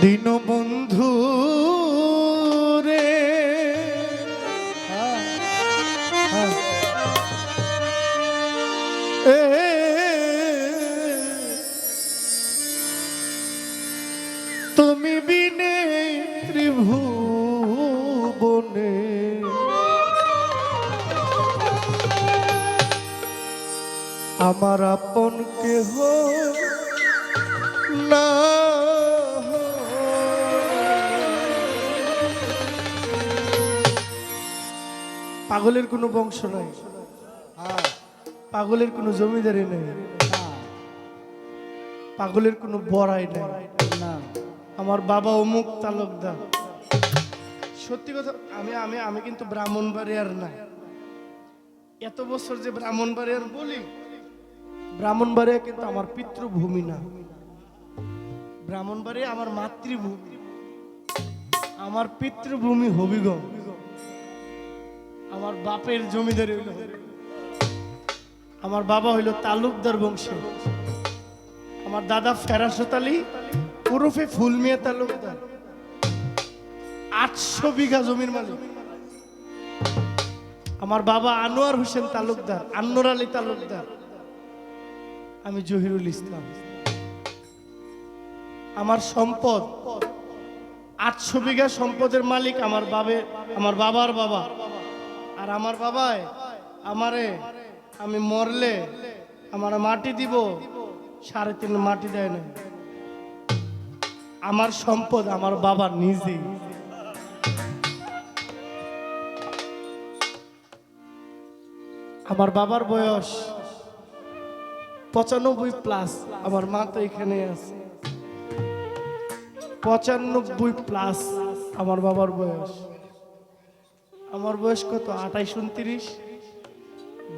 দীনবন্ধু রে। তুমি বিনে ত্রিভুবনে। আমার আপন কেহ না। পাগলের কোনো বংশ নাই। পাগলের কোনো জমিদারি নেই। পাগলের কোনো বড়াই নেই। না। আমার বাবা অমুক তালুকদার। সত্যি কথা আমি আমি আমি কিন্তু ব্রাহ্মণবাড়িয়ার না। এত বছর যে ব্রাহ্মণবাড়িয়ার বলি ব্রাহ্মণবাড়িয়া কিন্তু আমার পিতৃভূমি না। ব্রাহ্মণবাড়িয়া আমার মাতৃভূমি। আমার পিতৃভূমি হবিগঞ্জ। আমার বাপের জমিদারি হইল। আমার বাবা হইল তালুকদার বংশে। আমার দাদা ফেরাসত আলী, ওরফে ফুলমিয়া তালুকদার। আটশো বিঘা জমির মালিক। আমার বাবা আনোয়ার হোসেন তালুকদার আন্নর আলী তালুকদার। আমি জহিরুল ইসলাম। আমার সম্পদ, আটশো বিঘা সম্পদের মালিক আমার বাবে, আমার বাবার বাবা। আর আমার বাবায় আমারে আমি মরলে আমার মাটি দিব, সাড়ে তিন মাটি দেয় না আমার সম্পদ আমার বাবা নিজেই আমার বাবার বয়স পঁচানব্বই প্লাস, আমার মা তো এখানে আছে। পঁচানব্বই প্লাস আমার বাবার বয়স। আমার বয়স কত? আঠাইশ, উনত্রিশ?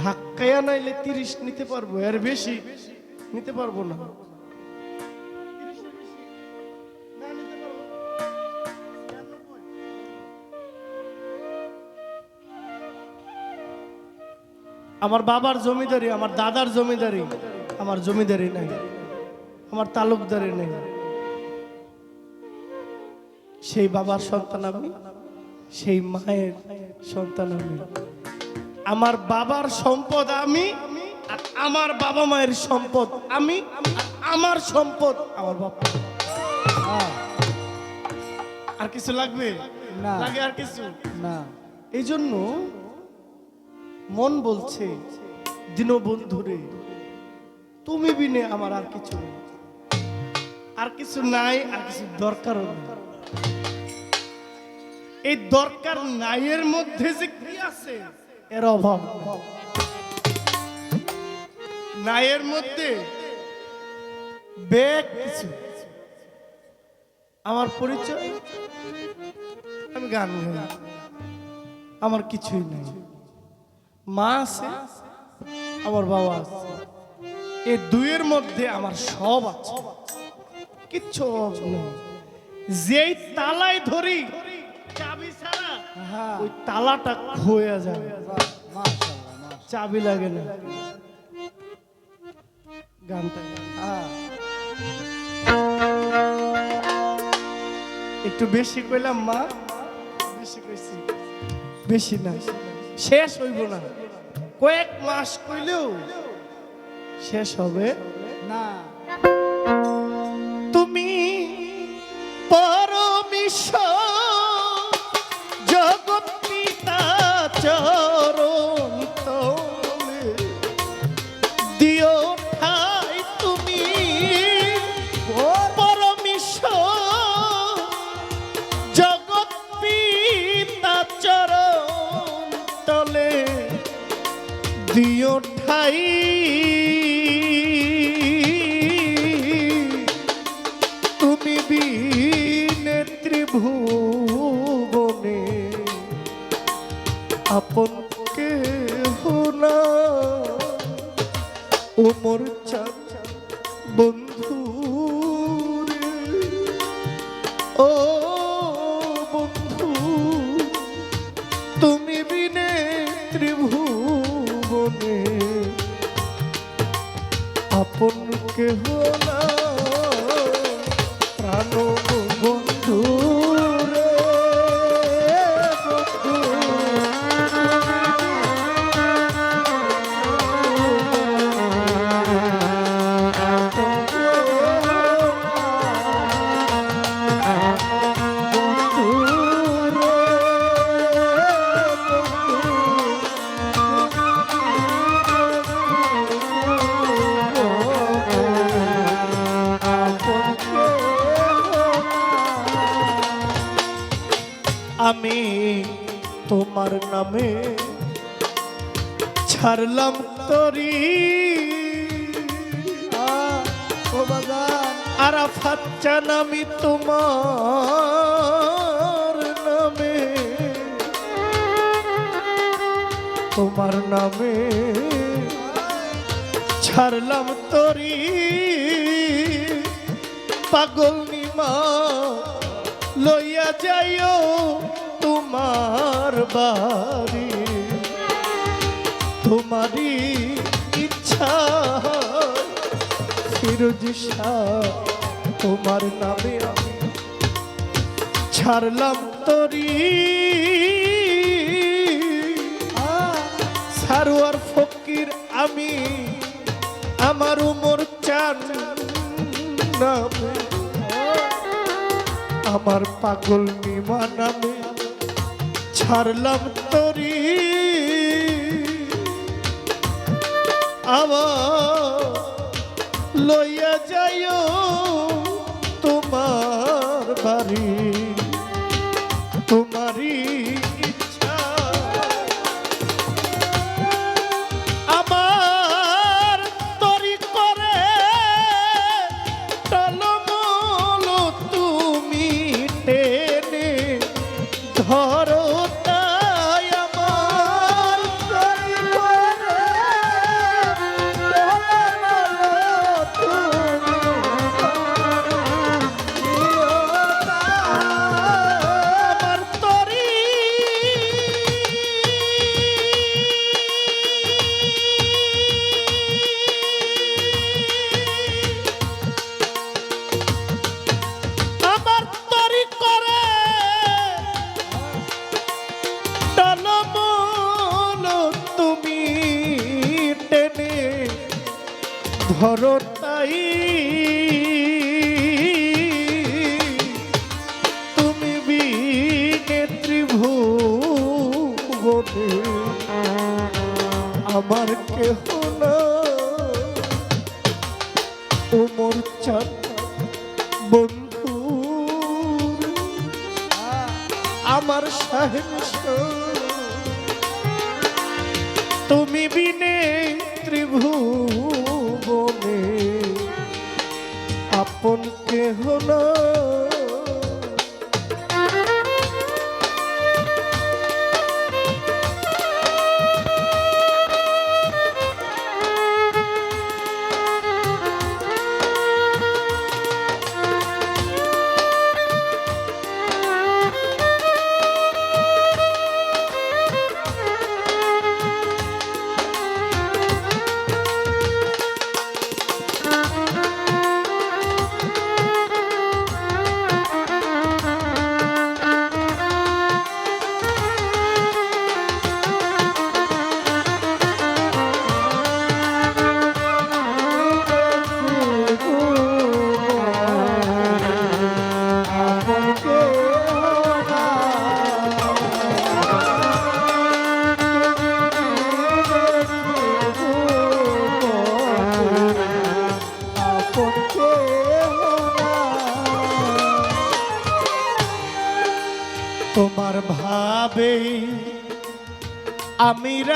ধাক্কায়া নাইলে তিরিশ নিতে পারব, এর বেশি নিতে পারব না। আমার বাবার জমিদারি, আমার দাদার জমিদারি, আমার জমিদারি নাই, আমার তালুকদারি নেই। সেই বাবার সন্তান আমি সেই মায়ের সন্তান আমি আমার বাবার সম্পদ আমি আর আমার বাবা মায়ের সম্পদ আমি আমার সম্পদ আমার বাবা। আর কিছু লাগবে? না। লাগে আর কিছু? না। এই জন্য মন বলছে দীনবন্ধুরে তুমি বিনে আমার আর কিছু নেই। আর কিছু নাই আর কিছু দরকারও নেই। এই দরকার নাইয়ের মধ্যে যে কি আছে? এর অভাব নেই। নাইয়ের মধ্যে ব্যাগ কিছু আমার পরিচয়? আমি গান গাই আমার কিছুই নেই। মা আছে আমার বাবা আছে। এই দুইয়ের মধ্যে আমার সব আছে। কিচ্ছু যেই তালায় ধরি চাবি ছাড়া ওই তালাটা হয়ে যায় চাবি লাগে না। গানটা একটু বেশি কইলাম মা। বেশি কইছি। বেশি না। শেষ হইব না। কয়েক মাস কইলেও শেষ হবে না। ও ছাড়লাম তরি। আরাফাত চান আমি তোমার নামে। তোমার নামে ছাড়লাম তরি। পাগল নিমা, লইয়া যাইও তোমার বাড়ি। তোমারই ইচ্ছা। ফিরোজ তোমার নামে আমি ছাড়লাম তরি। সারোয়ার ফকির আমি, আমার উমর চান নামে। আমার পাগল নিমা নামে ছাড়লাম তরি। আমার লইয়া যাইও তোমার বাড়ি। তোমারই বন্ধু আমার সাহেব তুমি বিনে ত্রিভুবনে আপন কেহ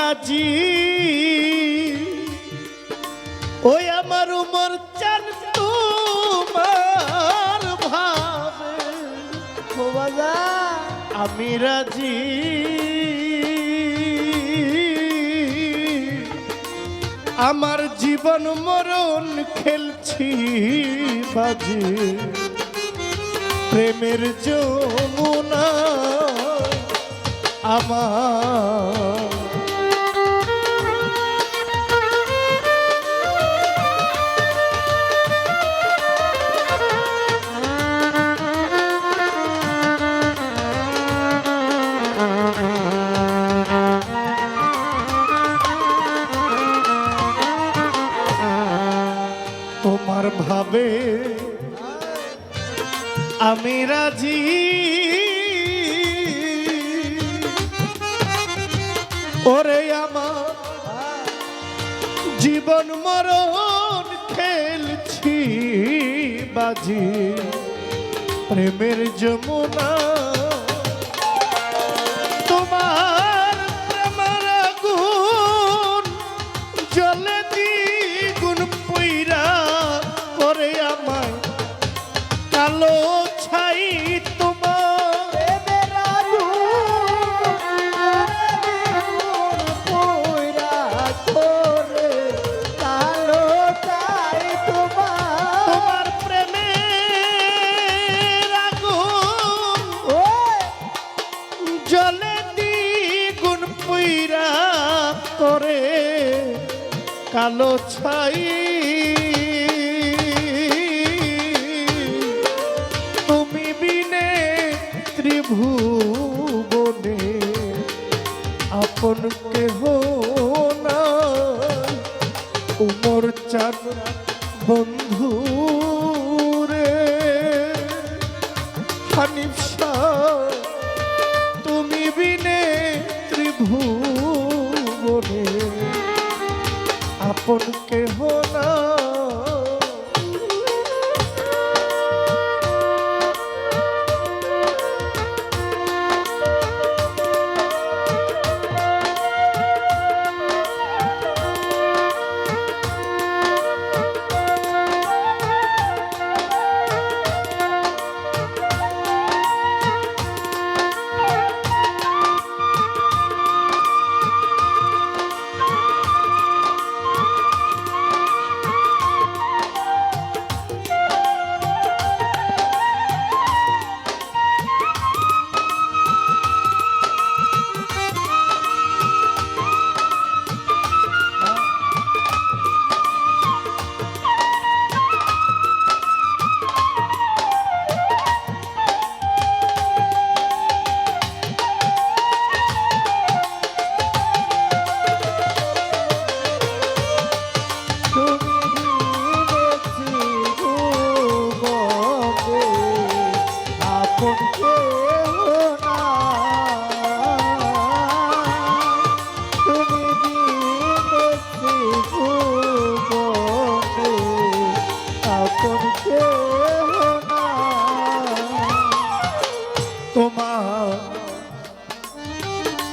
রাজি ওই আমার উমর চান তোমার ভাবে। আমি রাজি। আমার জীবন মরণ খেলছি বাজি। প্রেমের যমুনা আমার হবে। আমি রাজি। ওরে আমার জীবন মরণ খেলছি বাজি। প্রেমের যমুনা। তোমার প্রেমার গুণ জলে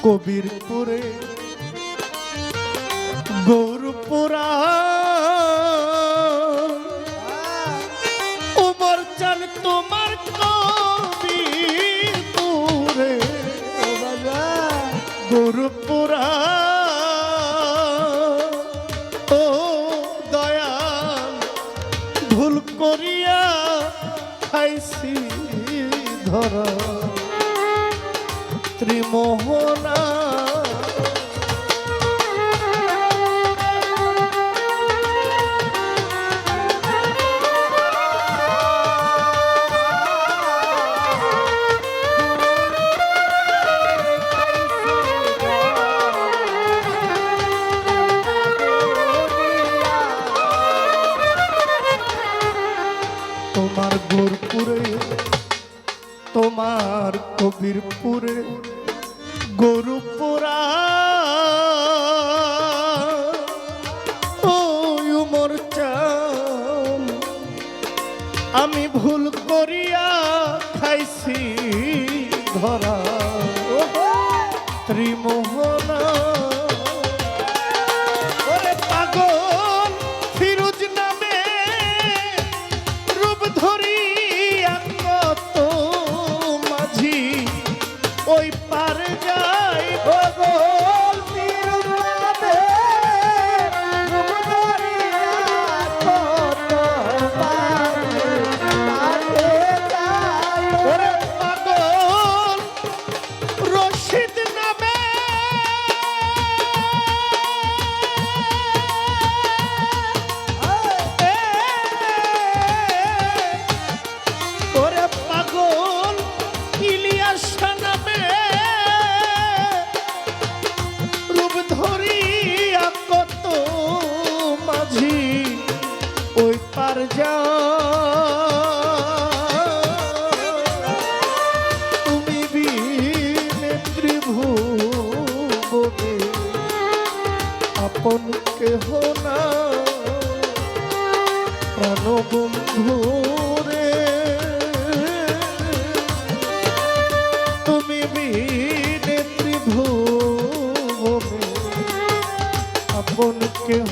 কবিরপুরে। গৌরপুরা। উমর চান তোমার কবিরপুরে। গৌরপুরা। ও দয়া ভুল করিয়া ত্রিমোহনা কবিরপুরে বন্ধু রে তুমি বিনে ত্রিভুবনে আপন কেহ